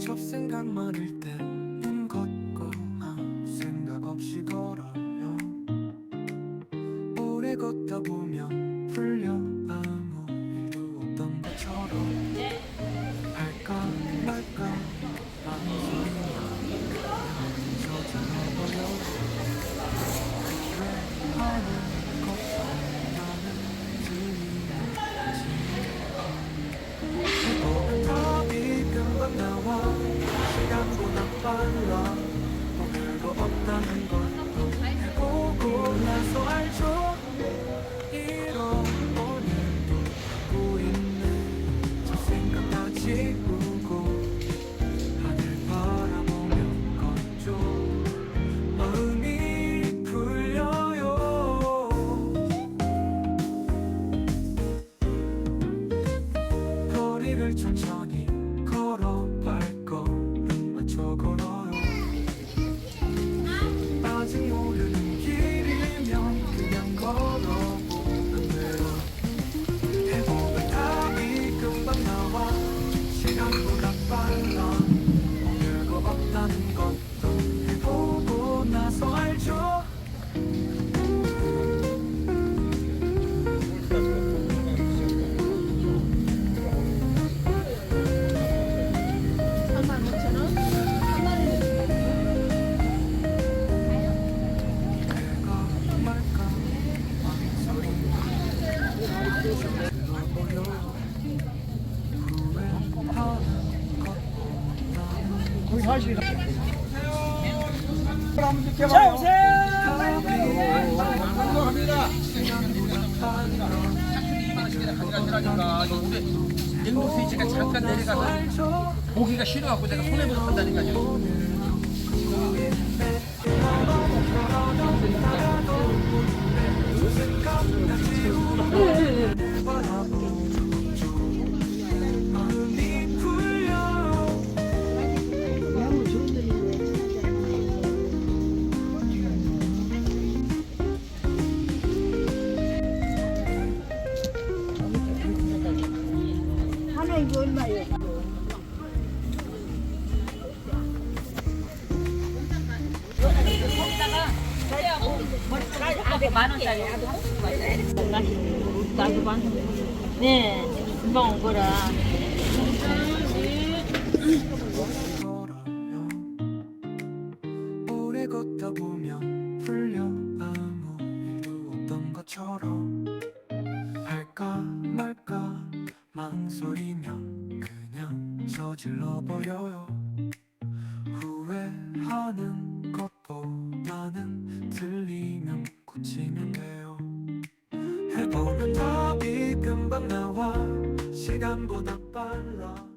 잡생각 많을 때눈 걷고 아무 생각 없이 걸어요. 오래 걷다 보면 풀려 빨라 뭐 별거 없다는 것도 해보고 나서 알죠. 이런 오늘도 웃고 있네 저 생각나지 우고 하늘 바라보면 걷죠 마음이 풀려요. 거리를 천천히 없다는 것 자 오세요. 감사합니다. 냉동 스위치가 잠깐 내려가서 고기가 싫어갖고 내가 손해보서 산다니까요. 이거 얼마예요? 네, 금방 온 거라. 망설이며 그냥 저질러 버려요. 후회하는 것보다는 들리면 고치면 돼요. 해보면 답이 금방 나와. 시간보다 빨라